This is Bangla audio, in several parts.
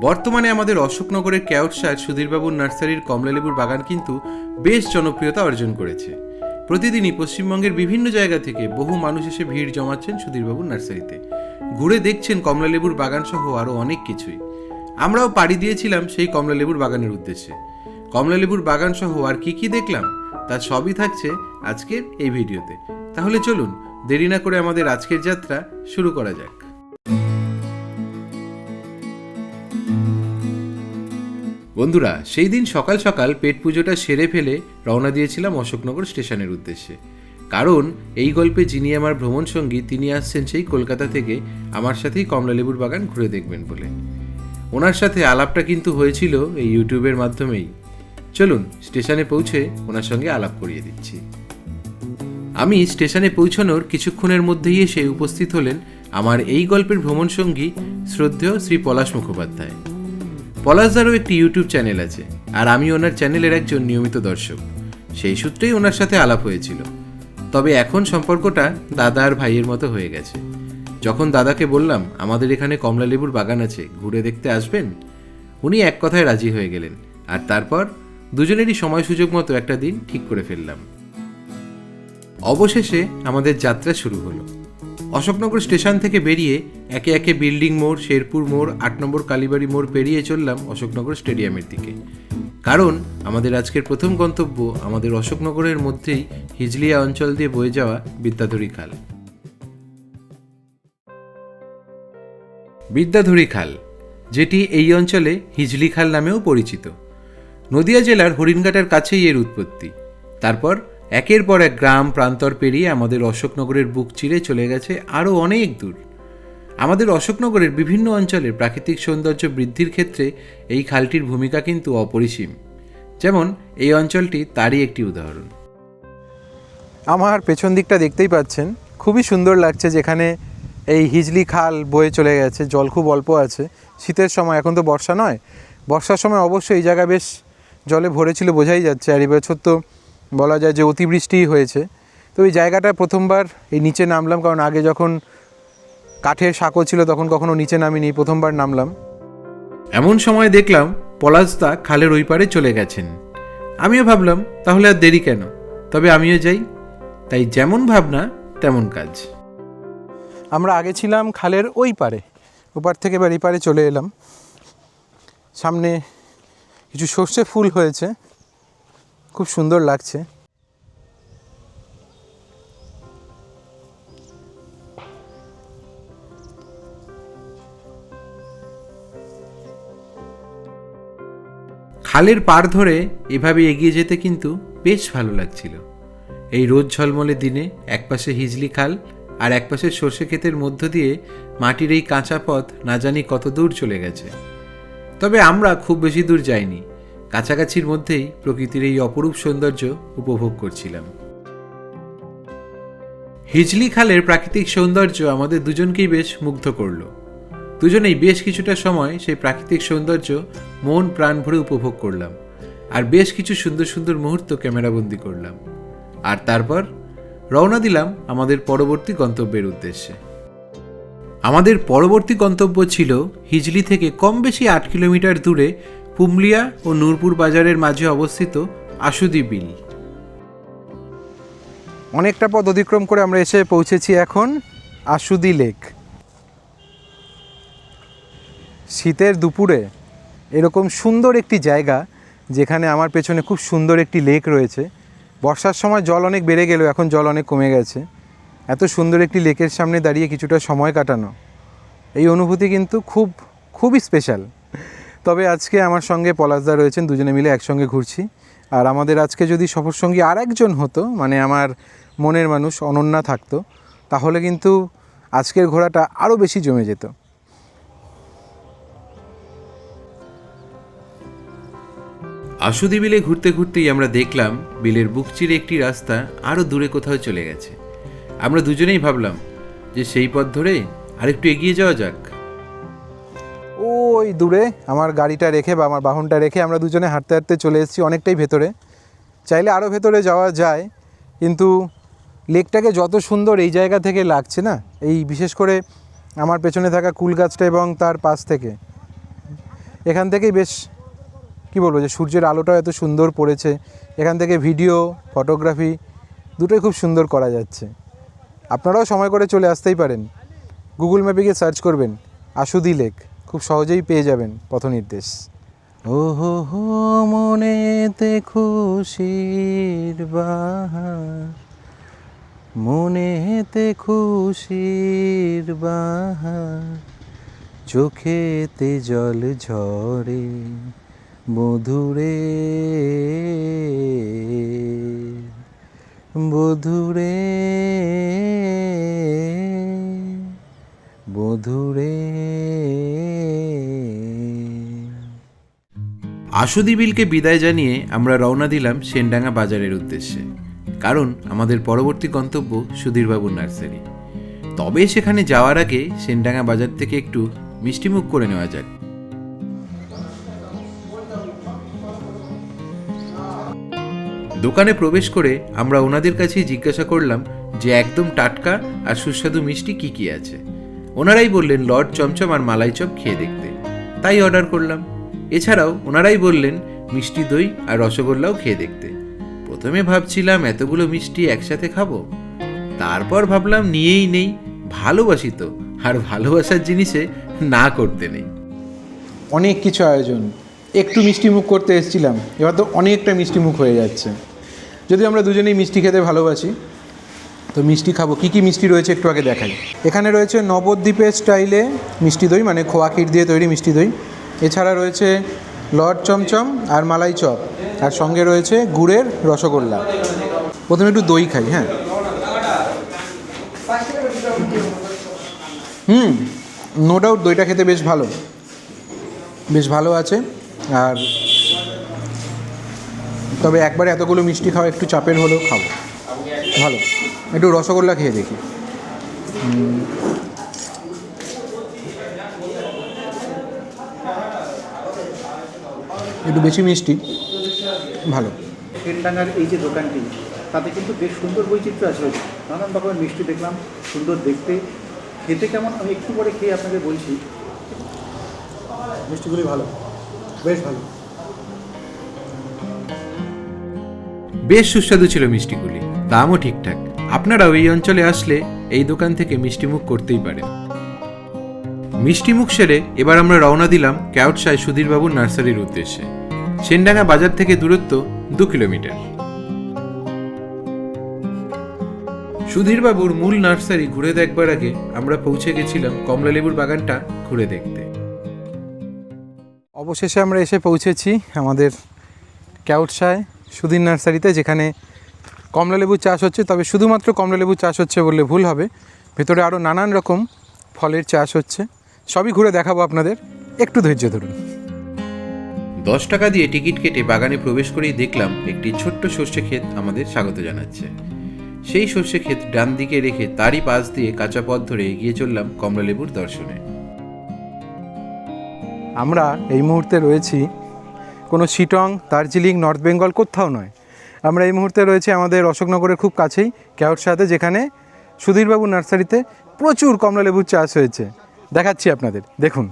বর্তমানে আমাদের অশোকনগরের ক্যাউটসার সুধীরবাবুর নার্সারির কমলালেবুর বাগান কিন্তু বেশ জনপ্রিয়তা অর্জন করেছে। প্রতিদিনই পশ্চিমবঙ্গের বিভিন্ন জায়গা থেকে বহু মানুষ এসে ভিড় জমাচ্ছেন সুধীরবাবুর নার্সারিতে। ঘুরে দেখছেন কমলালেবুর বাগান সহ আরও অনেক কিছুই। আমরাও পাড়ি দিয়েছিলাম সেই কমলালেবুর বাগানের উদ্দেশ্যে। কমলালেবুর বাগান সহ আর কি কি দেখলাম, তা সবই থাকছে আজকের এই ভিডিওতে। তাহলে চলুন, দেরি না করে আমাদের আজকের যাত্রা শুরু করা যাক। বন্ধুরা, সেই দিন সকাল সকাল পেট পুজোটা সেরে ফেলে রওনা দিয়েছিলাম অশোকনগর স্টেশনের উদ্দেশ্যে। কারণ, এই গল্পে যিনি আমার ভ্রমণ সঙ্গী, তিনি আসছেন সেই কলকাতা থেকে আমার সাথেই কমলালেবুর বাগান ঘুরে দেখবেন বলে। ওনার সাথে আলাপটা কিন্তু হয়েছিল এই ইউটিউবের মাধ্যমেই। চলুন, স্টেশনে পৌঁছে ওনার সঙ্গে আলাপ করিয়ে দিচ্ছি। আমি স্টেশনে পৌঁছানোর কিছুক্ষণের মধ্যেই এসে উপস্থিত হলেন আমার এই গল্পের ভ্রমণ সঙ্গী শ্রদ্ধেয় শ্রী পলাশ মুখোপাধ্যায়। পলাশদারও একটি ইউটিউব চ্যানেল আছে, আর আমি ওনার চ্যানেলের একজন নিয়মিত দর্শক। সেই সূত্রেই ওনার সাথে আলাপ হয়েছিল। তবে এখন সম্পর্কটা দাদা আর ভাইয়ের মতো হয়ে গেছে। যখন দাদাকে বললাম, আমাদের এখানে কমলালেবুর বাগান আছে, ঘুরে দেখতে আসবেন? উনি এক কথায় রাজি হয়ে গেলেন, আর তারপর দুজনেরই সময় সুযোগ মতো একটা দিন ঠিক করে ফেললাম। অবশেষে আমাদের যাত্রা শুরু হলো। অশোকনগর স্টেশন থেকে বেরিয়ে একে একে বিল্ডিং মোড়, শেরপুর মোড়, আট নম্বর কালীবাড়ি মোড় পেরিয়ে চললাম অশোকনগর স্টেডিয়ামের দিকে। কারণ আমাদের আজকের প্রথম গন্তব্য আমাদের অশোকনগরের মধ্যেই হিজলিয়া অঞ্চল দিয়ে বয়ে যাওয়া বিদ্যাধরী খাল। বিদ্যাধরী খাল, যেটি এই অঞ্চলে হিজলি খাল নামেও পরিচিত। নদিয়া জেলার হরিণঘাটার কাছেই এর উৎপত্তি। তারপর একের পর এক গ্রাম প্রান্তর পেরিয়ে আমাদের অশোকনগরের বুক চিরে চলে গেছে আরও অনেক দূর। আমাদের অশোকনগরের বিভিন্ন অঞ্চলের প্রাকৃতিক সৌন্দর্য বৃদ্ধির ক্ষেত্রে এই খালটির ভূমিকা কিন্তু অপরিসীম। যেমন, এই অঞ্চলটি তারই একটি উদাহরণ। আমার পেছন দিকটা দেখতেই পাচ্ছেন, খুবই সুন্দর লাগছে যেখানে এই হিজলি খাল বয়ে চলে গেছে, জল খুব অল্প আছে। শীতের সময়, এখন তো বর্ষা নয়। বর্ষার সময় অবশ্যই এই জায়গা বেশ জলে ভরেছিল, বোঝাই যাচ্ছে। আর এবছর তো বলা যায় যে অতিবৃষ্টিই হয়েছে। তো এই জায়গাটা প্রথমবার এই নিচে নামলাম কারণ আগে যখন কাঠের সাঁকো ছিল তখন কখনো নিচে নামিনি প্রথমবার নামলাম। এমন সময় দেখলাম পলাশদা খালের ওই পারে চলে গেছেন। আমিও ভাবলাম তাহলে আর দেরি কেন? তবে আমিও যাই। তাই যেমন ভাবনা তেমন কাজ। আমরা আগে ছিলাম খালের ওই পারে। ওপার থেকে এবার এই পারে চলে এলাম। সামনে কিছু সর্ষে ফুল হয়েছে। খুব সুন্দর লাগছে। খালের পার ধরে এভাবে এগিয়ে যেতে কিন্তু বেশ ভালো লাগছিল। এই রোদ ঝলমলে দিনে একপাশে হিজলি খাল আর একপাশে সর্ষে ক্ষেতের মধ্য দিয়ে মাটির এই কাঁচা পথ না জানি কত দূর চলে গেছে। তবে আমরা খুব বেশি দূর যাইনি। কাছাকাছির মধ্যেই প্রকৃতির এই অপরূপ সৌন্দর্য উপভোগ করছিলাম। হিজলি খালের প্রাকৃতিক সৌন্দর্য আমাদের দুজনকেই বেশ মুগ্ধ করল। দুজনেই বেশ কিছুটা সময় সেই প্রাকৃতিক সৌন্দর্য মন প্রাণ ভরে উপভোগ করলাম আর বেশ কিছু সুন্দর সুন্দর মুহূর্ত ক্যামেরাবন্দি করলাম। আর তারপর রওনা দিলাম আমাদের পরবর্তী গন্তব্যের উদ্দেশ্যে। আমাদের পরবর্তী গন্তব্য ছিল হিজলি থেকে কম বেশি আট কিলোমিটার দূরে পুমলিয়া ও নূরপুর বাজারের মাঝে অবস্থিত আশুদি বিল। অনেকটা পথ অতিক্রম করে আমরা এসে পৌঁছেছি এখন আশুদি লেক। শীতের দুপুরে এরকম সুন্দর একটি জায়গা যেখানে আমার পেছনে খুব সুন্দর একটি লেক রয়েছে। বর্ষার সময় জল অনেক বেড়ে গেলেও এখন জল অনেক কমে গেছে। এত সুন্দর একটি লেকের সামনে দাঁড়িয়ে কিছুটা সময় কাটানো। এই অনুভূতি কিন্তু খুব, খুবই স্পেশাল তবে আজকে আমার সঙ্গে পলাশদা রয়েছেন, দুজনে মিলে একসঙ্গে ঘুরছি। আর আমাদের আজকে যদি সফরসঙ্গী আর একজন হতো মানে আমার মনের মানুষ অনন্যা থাকতো, তাহলে কিন্তু আজকের ঘোরাটা আরও বেশি জমে যেত। আশুদি বিলে ঘুরতে ঘুরতেই আমরা দেখলাম, বিলের বুক চিরে একটি রাস্তা আরও দূরে কোথাও চলে গেছে। আমরা দুজনেই ভাবলাম যে সেই পথ ধরে আরেকটু এগিয়ে যাওয়া যাক। ওই দূরে আমার গাড়িটা রেখে বা আমার বাহনটা রেখে আমরা দুজনে হাঁটতে হাঁটতে চলে এসেছি অনেকটাই ভেতরে। চাইলে আরও ভেতরে যাওয়া যায়, কিন্তু লেকটাকে যত সুন্দর এই জায়গা থেকে লাগছে না, এই বিশেষ করে আমার পেছনে থাকা কুল গাছটা এবং তার পাশ থেকে। এখান থেকেই বেশ, কি বলব যে সূর্যের আলোটা এত সুন্দর পড়েছে। এখান থেকে ভিডিও, ফটোগ্রাফি দুটোই খুব সুন্দর করা যাচ্ছে। আপনারাও সময় করে চলে আসতেই পারেন। গুগল ম্যাপে গিয়ে সার্চ করবেন, আশুদি লেক। খুব সহজেই পেয়ে যাবেন পথ নির্দেশ ও হো হো মনেতে খুশির বাহার। মনেতে খুশির বাহার। চোখেতে জল ঝরে মধুরে। বধুরে বধুরে। আশুদি বিলকে বিদায় জানিয়ে আমরা রওনা দিলাম সেনডাঙ্গা বাজারের উদ্দেশ্যে, কারণ আমাদের পরবর্তী গন্তব্য সুধীরবাবুর নার্সারি। তবে সেখানে যাওয়ার আগে সেনডাঙ্গা বাজার থেকে একটু মিষ্টিমুখ করে নেওয়া যাক। দোকানে প্রবেশ করে আমরা ওনাদের কাছেই জিজ্ঞাসা করলাম যে একদম টাটকা আর সুস্বাদু মিষ্টি কি কি আছে। ওনারাই বললেন, লর্ড চমচম আর মালাই চপ খেয়ে দেখতে। তাই অর্ডার করলাম। এছাড়াও ওনারাই বললেন, মিষ্টি দই আর রসগোল্লাও খেয়ে দেখতে। প্রথমে ভাবছিলাম, এতগুলো মিষ্টি একসাথে খাব? তারপর ভাবলাম, নিয়েই নেই, ভালোবাসি তো, আর ভালোবাসার জিনিসে না করতে নেই। অনেক কিছু আয়োজন। একটু মিষ্টি মুখ করতে এসেছিলাম, এবার তো অনেকটা মিষ্টি মুখ হয়ে যাচ্ছে। যদি আমরা দুজনেই মিষ্টি খেতে ভালোবাসি তো মিষ্টি খাব। কী কী মিষ্টি রয়েছে একটু আগে দেখাই। এখানে রয়েছে নবদ্বীপের স্টাইলে মিষ্টি দই মানে খোয়া ক্ষীর দিয়ে তৈরি মিষ্টি দই। এছাড়া রয়েছে লর্ড চমচম আর মালাই চপ। আর সঙ্গে রয়েছে গুড়ের রসগোল্লা। প্রথমে একটু দই খাই হ্যাঁ। হুম নো ডাউট দইটা খেতে বেশ ভালো। বেশ ভালো আছে। আর তবে একবারে এতগুলো মিষ্টি খাওয়া একটু চাপের হলেও খাব। ভালো। একটু রসগোল্লা খেয়ে দেখি। একটু বেশি মিষ্টি। ভালো। সেনডাঙ্গার এই যে দোকানটি তাতে কিন্তু বেশ সুন্দর বৈচিত্র্য আছে। নানান রকমের মিষ্টি দেখলাম সুন্দর দেখতে। খেতে কেমন? আমি একটু পরে খেয়ে আপনাকে বলছি। মিষ্টিগুলি ভালো। বেশ ভালো। বেশ সুস্বাদু ছিল মিষ্টিগুলি। দামও ঠিকঠাক। আপনারাও এই অঞ্চলে আসলে এই দোকান থেকে মিষ্টিমুখ করতেই পারেন। মিষ্টিমুখ সেরে এবার আমরা রওনা দিলাম ক্যাউটসায় সুধীরবাবুর নার্সারির উদ্দেশ্যে। সেনডাঙ্গা বাজার থেকে দূরত্ব দু কিলোমিটার। সুধীরবাবুর মূল নার্সারি ঘুরে দেখবার আগে আমরা পৌঁছে গেছিলাম কমলালেবুর বাগানটা ঘুরে দেখতে। অবশেষে আমরা এসে পৌঁছেছি আমাদের ক্যাউটসায় সুধীর নার্সারিতে, যেখানে কমলালেবু চাষ হচ্ছে তবে শুধুমাত্র কমলালেবু চাষ হচ্ছে বললে ভুল হবে। ভেতরে আরও নানান রকম ফলের চাষ হচ্ছে। সবই ঘুরে দেখাবো আপনাদের। একটু ধৈর্য ধরুন। দশ টাকা দিয়ে টিকিট কেটে বাগানে প্রবেশ করেই দেখলাম একটি ছোট্ট সর্ষে ক্ষেত আমাদের স্বাগত জানাচ্ছে। সেই সর্ষে ক্ষেত ডান দিকে রেখে তারই পাশ দিয়ে কাঁচা পথ ধরে এগিয়ে চললাম কমলালেবুর দর্শনে। আমরা এই মুহূর্তে রয়েছি কোনো শিটং দার্জিলিং নর্থ বেঙ্গল কোথাও নয়। আমরা এই মুহূর্তে রয়েছে আমাদের অশোকনগরের খুব কাছেই ক্যাউটসাতে যেখানে সুধীরবাবু নার্সারিতে প্রচুর কমলা লেবুর চাষ হয়েছে। দেখাচ্ছি আপনাদের, দেখুন।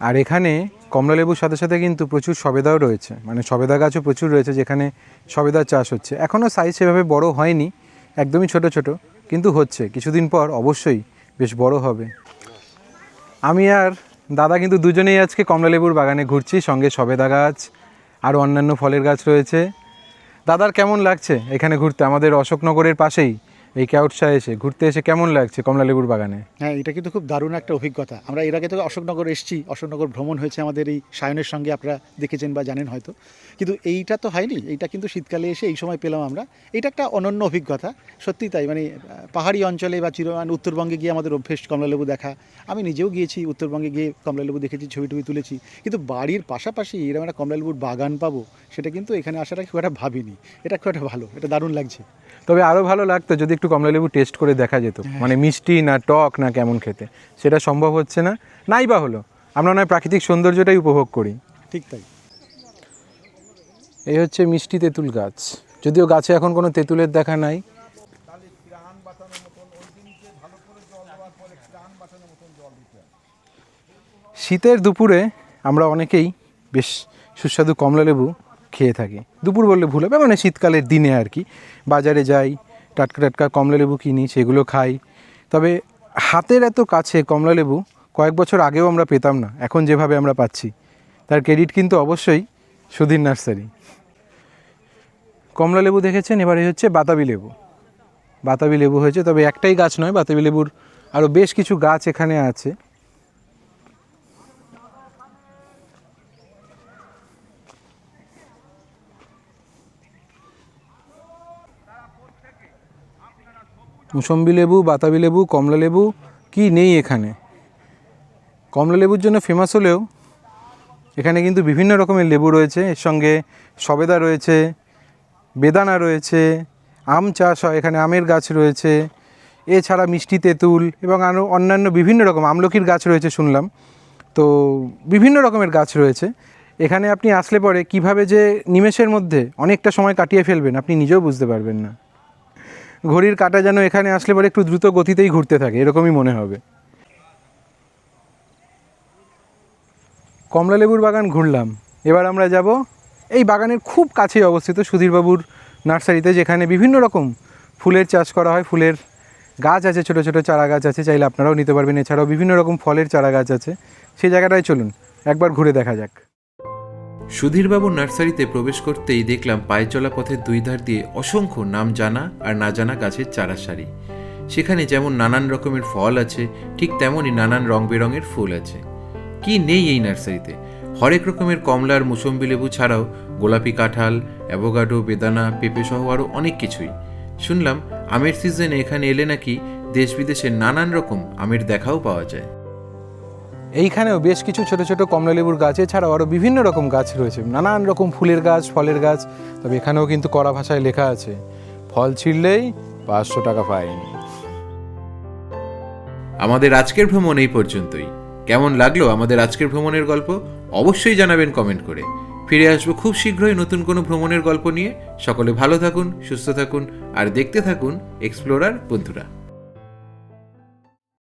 আর এখানে কমলালেবুর সাথে সাথে কিন্তু প্রচুর সবেদাও রয়েছে। মানে সবেদা গাছও প্রচুর রয়েছে যেখানে সবেদার চাষ হচ্ছে। এখনও সাইজ সেভাবে বড় হয়নি একদমই ছোট ছোট কিন্তু হচ্ছে। কিছুদিন পর অবশ্যই বেশ বড় হবে। আমি আর দাদা কিন্তু দুজনেই আজকে কমলালেবুর বাগানে ঘুরছি সঙ্গে সবেদা গাছ আর অন্যান্য ফলের গাছ রয়েছে। দাদার কেমন লাগছে এখানে ঘুরতে? আমাদের অশোকনগরের পাশেই। এই ক্যাউটসায় এসে ঘুরতে এসে কেমন লাগছে কমলালেবুর বাগানে? হ্যাঁ এটা কিন্তু খুব দারুণ একটা অভিজ্ঞতা। আমরা এর আগে তো অশোকনগর এসেছি। অশোকনগর ভ্রমণ হয়েছে আমাদের এই সায়নের সঙ্গে আপনারা দেখেছেন বা জানেন হয়তো। কিন্তু এইটা তো হয়নি। এইটা কিন্তু শীতকালে এসে এই সময় পেলাম আমরা। এটা একটা অনন্য অভিজ্ঞতা। সত্যি তাই মানে পাহাড়ি অঞ্চলে বা চির মানে উত্তরবঙ্গে গিয়ে আমাদের অভ্যেস কমলালেবু দেখা। আমি নিজেও গিয়েছি উত্তরবঙ্গে গিয়ে কমলালেবু দেখেছি ছবি টবি তুলেছি। কিন্তু বাড়ির পাশাপাশি এরকম একটা কমলালেবুর বাগান পাবো সেটা কিন্তু এখানে আসাটা খুব একটা ভাবিনি। এটা খুব একটা ভালো এটা দারুণ লাগছে। তবে আরও ভালো লাগতো যদি একটু কমলালেবু টেস্ট করে দেখা যেত। মানে মিষ্টি না টক না কেমন খেতে। সেটা সম্ভব হচ্ছে না। নাই বা হলো। আমরা নয় প্রাকৃতিক সৌন্দর্যটাই উপভোগ করি। ঠিক তাই। এই হচ্ছে মিষ্টি তেঁতুল গাছ। যদিও গাছে এখন কোনো তেঁতুলের দেখা নাই। শীতের দুপুরে আমরা অনেকেই বেশ সুস্বাদু কমলালেবু খেয়ে থাকি। দুপুর বললে ভুল হবে মানে শীতকালের দিনে আর কি। বাজারে যাই টাটকা টাটকা কমলালেবু কিনি, সেগুলো খাই। তবে হাতের এত কাছে কমলালেবু কয়েক বছর আগেও আমরা পেতাম না, এখন যেভাবে আমরা পাচ্ছি, তার ক্রেডিট কিন্তু অবশ্যই সুধীর নার্সারি। কমলা লেবু দেখেছেন? এবারে হচ্ছে বাতাবি লেবু। বাতাবি লেবু হয়েছে, তবে একটাই গাছ নয়, বাতাবি লেবুর আরও বেশ কিছু গাছ এখানে আছে। মুসম্বি লেবু, বাতাবি লেবু, কমলা লেবু, কি নেই এখানে? কমলা লেবুর জন্য ফেমাস হলেও এখানে কিন্তু বিভিন্ন রকমের লেবু রয়েছে। এর সঙ্গে সবেদা রয়েছে, বেদানা রয়েছে, আম চাষ হয়, এখানে আমের গাছ রয়েছে, এছাড়া মিষ্টি তেঁতুল এবং আরও অন্যান্য বিভিন্ন রকম আমলকির গাছ রয়েছে শুনলাম। তো বিভিন্ন রকমের গাছ রয়েছে। এখানে আপনি আসলে পরে কীভাবে যে নিমেষের মধ্যে অনেকটা সময় কাটিয়ে ফেলবেন, আপনি নিজেও বুঝতে পারবেন না। ঘড়ির কাঁটা যেন এখানে আসলে পরে একটু দ্রুত গতিতেই ঘুরতে থাকে, এরকমই মনে হবে। কমলালেবুর বাগান ঘুরলাম। এবার আমরা যাব এই বাগানের খুব কাছেই অবস্থিত সুধীরবাবুর নার্সারিতে, যেখানে বিভিন্ন রকম ফুলের চাষ করা হয়। ফুলের গাছ আছে, ছোটো ছোটো চারা গাছ আছে, চাইলে আপনারাও নিতে পারবেন। এছাড়াও বিভিন্ন রকম ফলের চারা গাছ আছে। সেই জায়গাটায় চলুন, একবার ঘুরে দেখা যাক। সুধীরবাবুর নার্সারিতে প্রবেশ করতেই দেখলাম পায়ে চলা পথের দুই ধার দিয়ে অসংখ্য নাম জানা আর না জানা গাছের চারা সারি সেখানে যেমন নানান রকমের ফল আছে, ঠিক তেমনই নানান রং বেরঙের ফুল আছে। কি নেই এই নার্সারিতে? হরেক রকমের কমলার মুসম্বি লেবু ছাড়াও গোলাপি কাঁঠাল, অ্যাভোগাডো, বেদানা পেঁপে সহ আরও অনেক কিছুই। শুনলাম আমের সিজনে এখানে এলে নাকি দেশ বিদেশের নানান রকম আমের দেখাও পাওয়া যায়। এইখানেও বেশ কিছু ছোট ছোট কমলালেবুর গাছ, এছাড়াও আরও বিভিন্ন রকম গাছ রয়েছে। নানান রকম ফুলের গাছ, ফলের গাছ, তবে এখানেও কিন্তু কড়া ভাষায় লেখা আছে, ফল ছিঁড়লেই পাঁচশো টাকা ফাইন। আমাদের আজকের ভ্রমণ এই পর্যন্তই। কেমন লাগল আমাদের আজকের ভ্রমণের গল্প? অবশ্যই জানাবেন কমেন্ট করে। ফিরে আসব খুব শীঘ্রই নতুন কোনো ভ্রমণের গল্প নিয়ে। সকলে ভালো থাকুন, সুস্থ থাকুন, আর দেখতে থাকুন এক্সপ্লোরার বন্ধুরা।